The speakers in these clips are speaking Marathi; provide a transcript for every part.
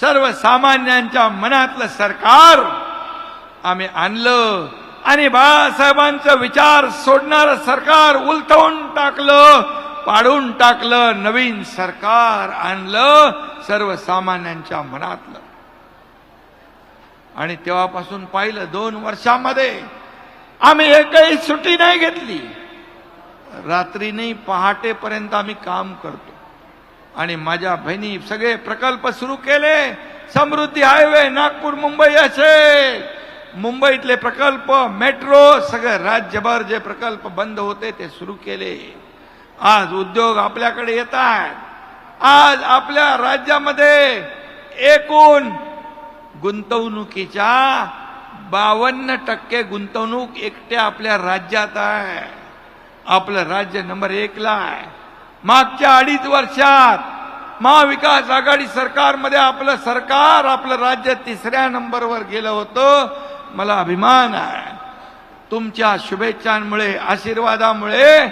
सर्वसामान्यांच्या मनातलं सरकार आम्ही आणलं आणि बाळासाहेबांचं विचार सोडणारं सरकार उलथवून टाकलं पाडून टाकलं नवीन सरकार आणलं सर्वसामान्यांच्या मनातलं. आणि तेव्हापासून पाहिलं दोन वर्षामध्ये आम्ही एकही सुट्टी नाही घेतली. रात्री नाही पहाटेपर्यंत आम्ही काम करतो. आणि माझ्या बहिणी सगळे प्रकल्प सुरू केले. समृद्धी हायवे नागपूर मुंबई असे. मुंबईतले प्रकल्प मेट्रो सगळे राज्यभर जे प्रकल्प बंद होते ते सुरू केले. आज उद्योग आपल्याकडे येत आहेत आज आपल्या राज्यामध्ये एकूण गुंतवणुकीच्या बावन्न टक्के गुंतवणूक एकट्या आपल्या राज्यात आहे. आपलं राज्य नंबर एकला आहे. मागच्या अडीच वर्षात महाविकास आघाडी सरकारमध्ये आपलं सरकार आपलं राज्य तिसऱ्या नंबरवर गेलं होतं. मला अभिमान आहे. तुमच्या शुभेच्छांमुळे आशीर्वादामुळे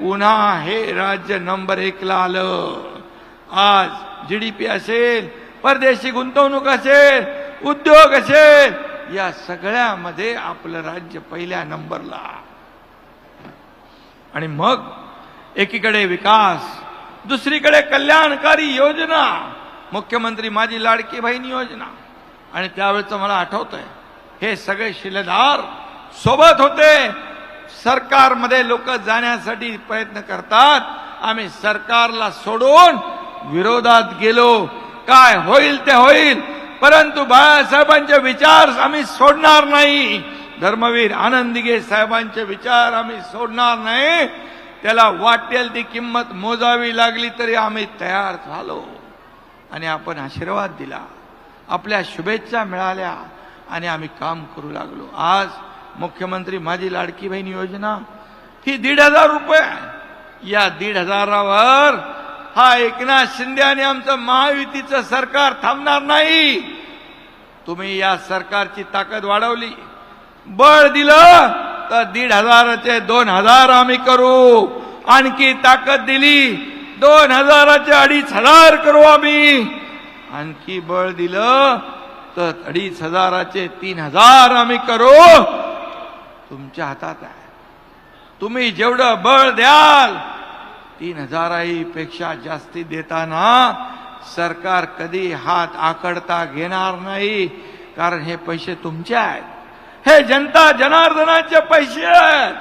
पुन्हा हे राज्य नंबर एकला आलं. आज जीडीपी असेल परदेशी गुंतवणूक असेल उद्योग असेल या सगळ्यामध्ये आपलं राज्य पहिल्या नंबरला. आणि मग एकीकडे विकास दुसरीकडे कल्याणकारी योजना मुख्यमंत्री माझी लाडकी बहीण योजना. आणि त्यावेळेचं मला आठवतंय हे सगळे शिलेदार सोबत होते. सरकारमध्ये लोक जाण्यासाठी प्रयत्न करतात. आम्ही सरकारला सोडून विरोधात गेलो. काय होईल ते होईल. परंतु बाळासाहेबांचे विचार आम्ही सोडणार नाही. धर्मवीर आनंदीगे साहेबांचे विचार आम्ही सोडणार नाही. त्याला वाटेल ती किंमत मोजावी लागली तरी आम्ही तयार झालो. आणि आपण आशीर्वाद दिला. आपल्या शुभेच्छा मिळाल्या आणि आम्ही काम करू लागलो. आज मुख्यमंत्री माझी लाडकी बहीण योजना ही दीड हजार रुपये या दीड हजारावर हा एकनाथ शिंदे आणि आमचं महायुतीचं सरकार थांबणार नाही. तुम्ही या सरकारची ताकद वाढवली. बळ दिलं. तर दीड हजाराचे दोन हजार आम्ही करू. आणखी ताकद दिली दोन हजाराचे अडीच हजार करू आम्ही. आणखी बळ दिलं तर अडीच हजाराचे तीन हजार आम्ही करू. तुमच्या हातात आहे. तुम्ही जेवढं बळ द्याल तीन हजाराहीपेक्षा जास्ती देताना सरकार कधी हात आकडता घेणार नाही कारण हे पैसे तुमचे आहेत. हे जनता जनार्दनाचे पैसे आहेत.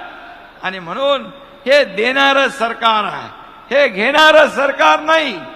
आणि म्हणून हे देणारं सरकार आहे. हे घेणारं सरकार नाही.